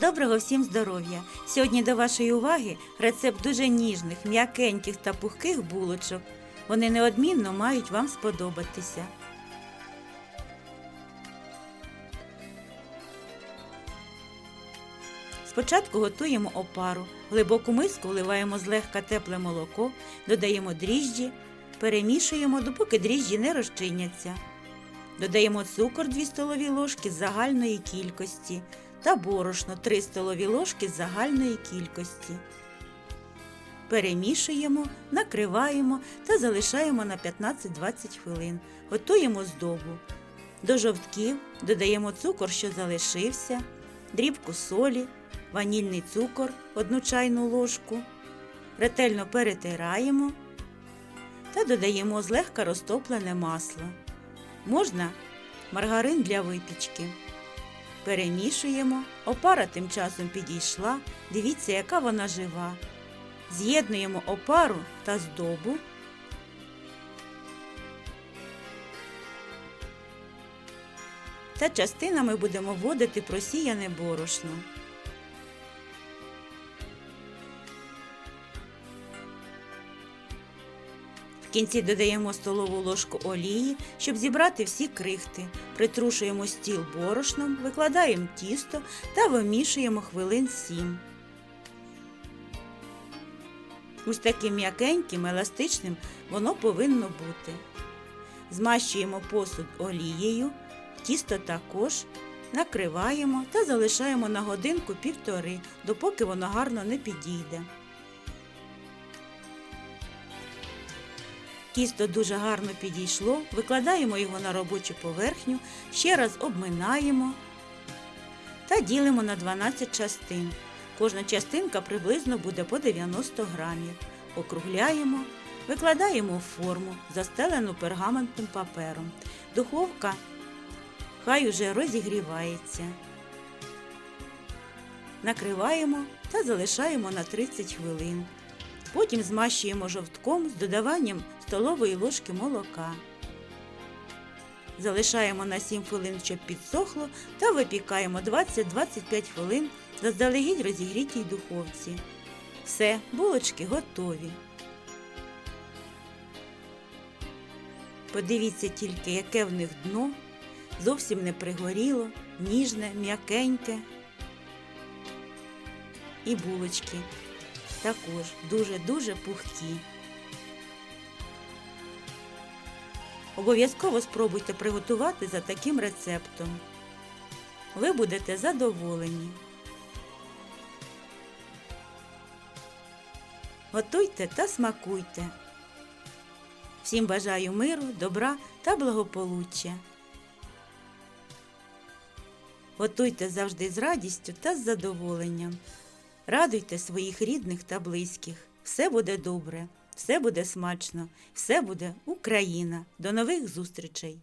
Доброго всім здоров'я! Сьогодні до вашої уваги рецепт дуже ніжних, м'якеньких та пухких булочок. Вони неодмінно мають вам сподобатися. Спочатку готуємо опару. Глибоку миску вливаємо злегка тепле молоко, додаємо дріжджі, перемішуємо, допоки дріжджі не розчиняться. Додаємо цукор 2 столові ложки з загальної кількості та борошно 3 столові ложки з загальної кількості. Перемішуємо, накриваємо та залишаємо на 15-20 хвилин. Готуємо здобу. До жовтків додаємо цукор, що залишився, дрібку солі, ванільний цукор 1 чайну ложку. Ретельно перетираємо та додаємо злегка розтоплене масло. Можна маргарин для випічки. Перемішуємо. Опара тим часом підійшла. Дивіться, яка вона жива. З'єднуємо опару та здобу. Та частинами будемо вводити просіяне борошно. Кінці додаємо столову ложку олії, щоб зібрати всі крихти. Притрушуємо стіл борошном, викладаємо тісто та вимішуємо хвилин 7. Ось таким м'якеньким, еластичним воно повинно бути. Змащуємо посуд олією, тісто також, накриваємо та залишаємо на годинку півтори, допоки воно гарно не підійде. Тісто дуже гарно підійшло, викладаємо його на робочу поверхню, ще раз обминаємо та ділимо на 12 частин. Кожна частинка приблизно буде по 90 грамів. Округляємо, викладаємо в форму, застелену пергаментним папером. Духовка хай уже розігрівається. Накриваємо та залишаємо на 30 хвилин. Потім змащуємо жовтком з додаванням столової ложки молока. Залишаємо на 7 хвилин, щоб підсохло, та випікаємо 20-25 хвилин заздалегідь розігрітій духовці. Все, булочки готові. Подивіться тільки, яке в них дно, зовсім не пригоріло, ніжне, м'якеньке. І булочки також дуже-дуже пухкі. Обов'язково спробуйте приготувати за таким рецептом. Ви будете задоволені. Готуйте та смакуйте. Всім бажаю миру, добра та благополуччя. Готуйте завжди з радістю та з задоволенням. Радуйте своїх рідних та близьких. Все буде добре, все буде смачно, все буде Україна. До нових зустрічей!